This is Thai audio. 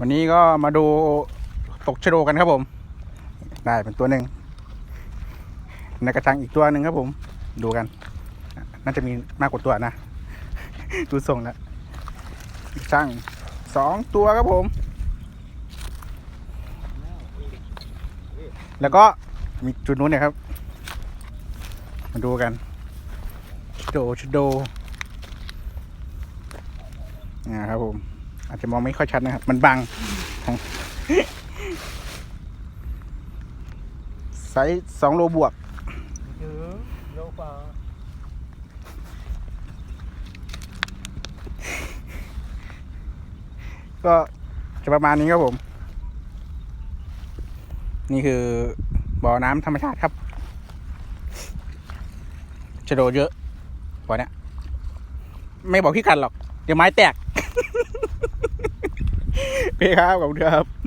วันนี้ก็มาดูตกชโดกันครับผม ได้เป็นตัวหนึ่งในกระชังอีกตัวหนึ่งครับผม ดูกัน น่าจะมีมากกว่าตัวนะ ดูทรงแล้วกระชังสองตัวครับผม แล้วก็มีจุดนู้นเนี่ยครับ มาดูกันชโดชโดนะครับผม อาจจะมองไม่ค่อยชัดนะครับ มันบังทางไซส์สองโลบวกโลกว่าก็จะประมาณนี้ครับผม นี่คือบ่อน้ำธรรมชาติครับชะโดเยอะบ่อเนี้ยไม่บอกพี่กันหรอก เดี๋ยวไม้แตก เคครับขอบคุณครับ